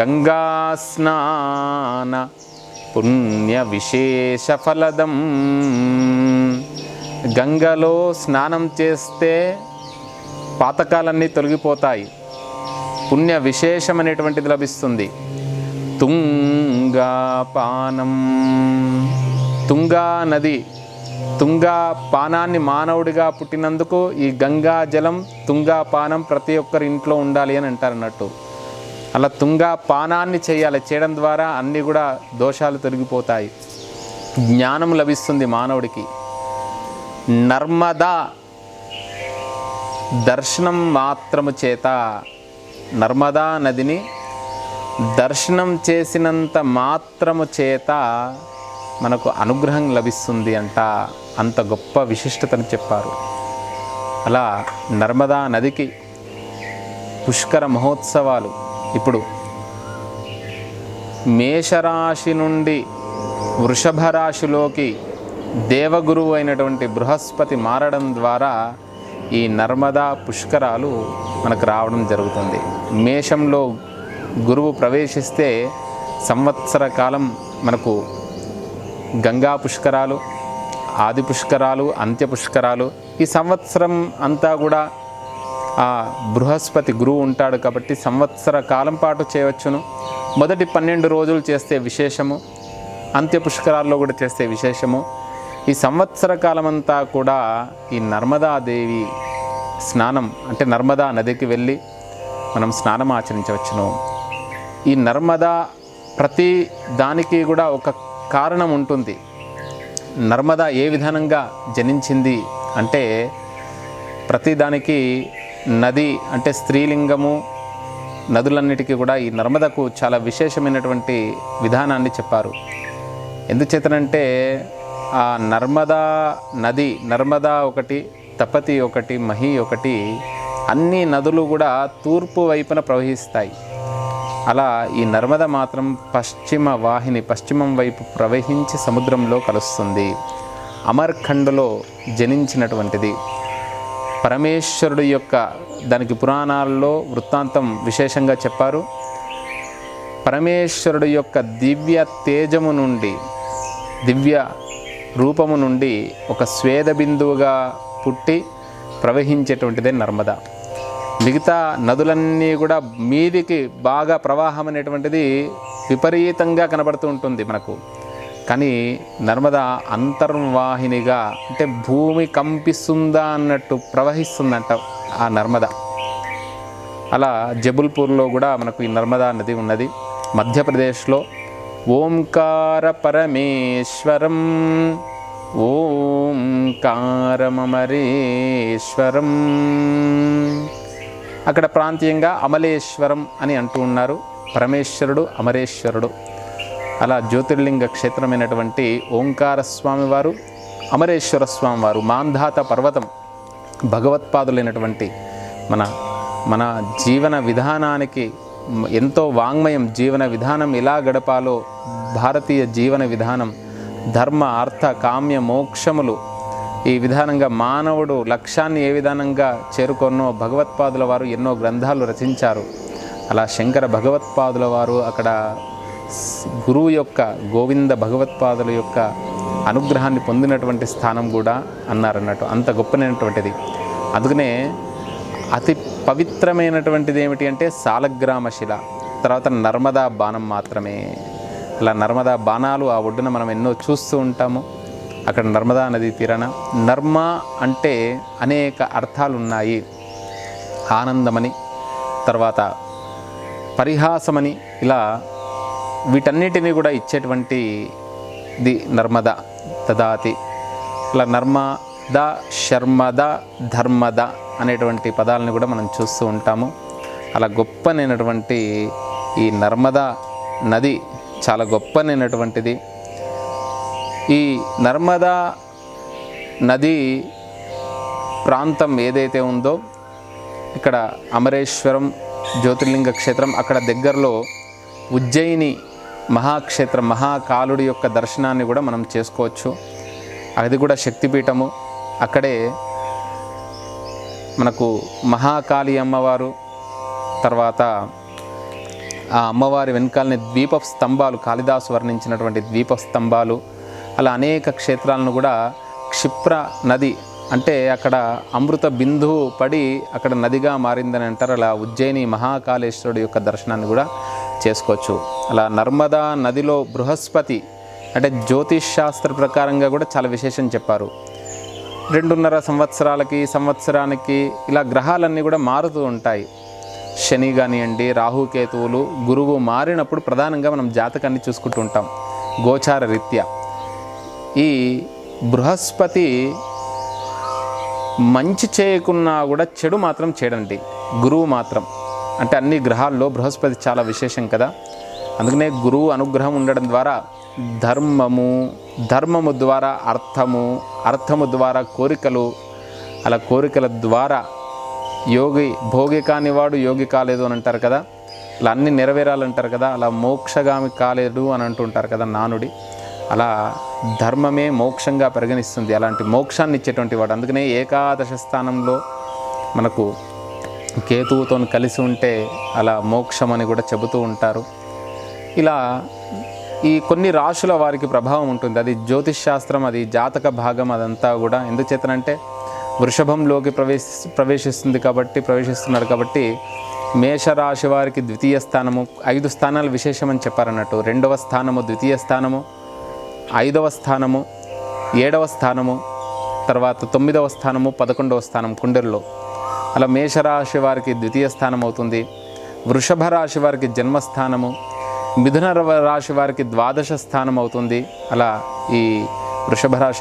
గంగా స్నాన పుణ్య విశేష ఫలదం గంగలో స్నానం చేస్తే పాతకాలన్నీ తొలగిపోతాయి. పుణ్య విశేషమైనటువంటిది లభిస్తుంది. తుంగాపానం. తుంగా నది తుంగా పానాన్ని మానవుడిగా పుట్టినందుకు ఈ గంగా జలం తుంగా పానం ప్రతి ఒక్కరి ఇంట్లో ఉండాలి అని అంటారు అన్నట్టు అలా తుంగ పానాన్ని చేయాలి. చేయడం ద్వారా అన్నీ కూడా దోషాలు తొలగిపోతాయి. జ్ఞానం లభిస్తుంది మానవుడికి. నర్మదా దర్శనం మాత్రము చేత నర్మదా నదిని దర్శనం చేసినంత మాత్రము చేత మనకు అనుగ్రహం లభిస్తుంది అంట. అంత గొప్ప విశిష్టతను చెప్పారు. అలా నర్మదా నదికి పుష్కర మహోత్సవాలు ఇప్పుడు మేషరాశి నుండి వృషభ రాశిలోకి దేవగురువు అయినటువంటి బృహస్పతి మారడం ద్వారా ఈ నర్మదా పుష్కరాలు మనకు రావడం జరుగుతుంది. మేషంలో గురువు ప్రవేశిస్తే సంవత్సర కాలం మనకు గంగా పుష్కరాలు ఆది పుష్కరాలు అంత్య పుష్కరాలు ఈ సంవత్సరం అంతా కూడా ఆ బృహస్పతి గురువు ఉంటాడు కాబట్టి సంవత్సర కాలం పాటు చేయవచ్చును. మొదటి పన్నెండు రోజులు చేస్తే విశేషము. అంత్య పుష్కరాల్లో కూడా చేస్తే విశేషము. ఈ సంవత్సర కాలమంతా కూడా ఈ నర్మదాదేవి స్నానం అంటే నర్మదా నదికి వెళ్ళి మనం స్నానం ఆచరించవచ్చును. ఈ నర్మదా ప్రతి దానికి కూడా ఒక కారణం ఉంటుంది. నర్మదా ఏ విధానంగా జనించింది అంటే ప్రతిదానికి నది అంటే స్త్రీలింగము నదులన్నిటికీ కూడా ఈ నర్మదకు చాలా విశేషమైనటువంటి విధానాన్ని చెప్పారు. ఎందుచేతనంటే ఆ నర్మదా నది నర్మదా ఒకటి తపతి ఒకటి మహి ఒకటి అన్ని నదులు కూడా తూర్పు వైపున ప్రవహిస్తాయి. అలా ఈ నర్మద మాత్రం పశ్చిమ వాహిని పశ్చిమం వైపు ప్రవహించి సముద్రంలో కలుస్తుంది. అమర్ఖండ్లో జనించినటువంటిది. పరమేశ్వరుడు యొక్క దానికి పురాణాల్లో వృత్తాంతం విశేషంగా చెప్పారు. పరమేశ్వరుడు యొక్క దివ్య తేజము నుండి దివ్య రూపము నుండి ఒక స్వేద బిందువుగా పుట్టి ప్రవహించేటువంటిదే నర్మద. మిగతా నదులన్నీ కూడా మీదికి బాగా ప్రవాహం అనేటువంటిది విపరీతంగా కనబడుతూ ఉంటుంది మనకు. కానీ నర్మద అంతర్వాహినిగా అంటే భూమి కంపిస్తుందా అన్నట్టు ప్రవహిస్తుందంట ఆ నర్మద. అలా జబుల్పూర్లో కూడా మనకు ఈ నర్మదా నది ఉన్నది. మధ్యప్రదేశ్లో ఓంకార పరమేశ్వరం ఓంకారమరేశ్వరం అక్కడ ప్రాంతీయంగా అమలేశ్వరం అని అంటూ ఉన్నారు. పరమేశ్వరుడు అమరేశ్వరుడు. అలా జ్యోతిర్లింగ క్షేత్రమైనటువంటి ఓంకార స్వామివారు అమరేశ్వర స్వామివారు మాంధాత పర్వతం భగవత్పాదులైనటువంటి మన మన జీవన విధానానికి ఎంతో వాంగ్మయం జీవన విధానం ఎలా గడపాలో భారతీయ జీవన విధానం ధర్మ అర్థ కామ్య మోక్షములు ఈ విధానంగా మానవుడు లక్ష్యాన్ని ఏ విధానంగా చేరుకొన్నో భగవత్పాదుల వారు ఎన్నో గ్రంథాలు రచించారు. అలా శంకర భగవత్పాదుల వారు అక్కడ గురువు యొక్క గోవింద భగవత్పాదుల యొక్క అనుగ్రహాన్ని పొందినటువంటి స్థానం కూడా అన్నారన్నట్టు. అంత గొప్పనైనటువంటిది. అందుకనే అతి పవిత్రమైనటువంటిది ఏమిటి అంటే సాలగ్రామ శిల తర్వాత నర్మదా బాణం మాత్రమే. అలా నర్మదా బాణాలు ఆ ఒడ్డున మనం ఎన్నో చూస్తూ ఉంటాము. అక్కడ నర్మదా నది తీరాన. నర్మ అంటే అనేక అర్థాలు ఉన్నాయి ఆనందమని తర్వాత పరిహాసమని ఇలా వీటన్నిటినీ కూడా ఇచ్చేటువంటి ది నర్మద దదాతి ఇలా నర్మద శర్మద ధర్మద అనేటువంటి పదాలను కూడా మనం చూస్తూ ఉంటాము. అలా గొప్పనైనటువంటి ఈ నర్మదా నది చాలా గొప్పనైనటువంటిది. ఈ నర్మదా నది ప్రాంతం ఏదైతే ఉందో ఇక్కడ అమరేశ్వరం జ్యోతిర్లింగ క్షేత్రం అక్కడ దగ్గరలో ఉజ్జయిని మహాక్షేత్రం మహాకాలుడి యొక్క దర్శనాన్ని కూడా మనం చేసుకోవచ్చు. అది కూడా శక్తిపీఠము. అక్కడే మనకు మహాకాళి అమ్మవారు తర్వాత ఆ అమ్మవారి వెనకాలనే ద్వీప స్తంభాలు కాళిదాసు వర్ణించినటువంటి ద్వీప స్తంభాలు అలా అనేక క్షేత్రాలను కూడా క్షిప్ర నది అంటే అక్కడ అమృత బిందువు పడి అక్కడ నదిగా మారిందని అంటారు. అలా ఉజ్జయిని మహాకాళేశ్వరుడు యొక్క దర్శనాన్ని కూడా చేసుకోవచ్చు. అలా నర్మదా నదిలో బృహస్పతి అంటే జ్యోతిష్ శాస్త్ర ప్రకారంగా కూడా చాలా విశేషం చెప్పారు. రెండున్నర సంవత్సరాలకి సంవత్సరానికి ఇలా గ్రహాలన్నీ కూడా మారుతూ ఉంటాయి. శని కానివ్వండి రాహుకేతువులు గురువు మారినప్పుడు ప్రధానంగా మనం జాతకాన్ని చూసుకుంటూ ఉంటాం. గోచార రీత్యా. ఈ బృహస్పతి మంచి చేయకున్నా కూడా చెడు మాత్రం చేయడండి. గురువు మాత్రం. అంటే అన్ని గ్రహాల్లో బృహస్పతి చాలా విశేషం కదా. అందుకనే గురువు అనుగ్రహం ఉండడం ద్వారా ధర్మము ధర్మము ద్వారా అర్థము అర్థము ద్వారా కోరికలు అలా కోరికల ద్వారా యోగి భోగి కానివాడు యోగి కాలేదు అని అంటారు కదా. ఇలా అన్ని నెరవేరాలంటారు కదా. అలా మోక్షగామి కాలేదు అని అంటుంటారు కదా నానుడి. అలా ధర్మమే మోక్షంగా పరిగణిస్తుంది. అలాంటి మోక్షాన్ని ఇచ్చేటువంటి వాడు. అందుకనే ఏకాదశ స్థానంలో మనకు కేతువుతో కలిసి ఉంటే అలా మోక్షం అని కూడా చెబుతూ ఉంటారు. ఇలా ఈ కొన్ని రాశుల వారికి ప్రభావం ఉంటుంది. అది జ్యోతిష్ శాస్త్రం అది జాతక భాగం అదంతా కూడా. ఎందుచేతనంటే వృషభంలోకి ప్రవేశ ప్రవేశిస్తుంది కాబట్టి ప్రవేశిస్తున్నారు కాబట్టి మేషరాశి వారికి ద్వితీయ స్థానము ఐదు స్థానాలు విశేషమని చెప్పారన్నట్టు. రెండవ స్థానము ద్వితీయ స్థానము ఐదవ స్థానము ఏడవ స్థానము తర్వాత తొమ్మిదవ స్థానము పదకొండవ స్థానం కుండెల్లో అలా మేషరాశి వారికి ద్వితీయ స్థానం అవుతుంది. వృషభ రాశి వారికి జన్మస్థానము. మిథున రాశి వారికి ద్వాదశ స్థానం అవుతుంది. అలా ఈ వృషభ రాశి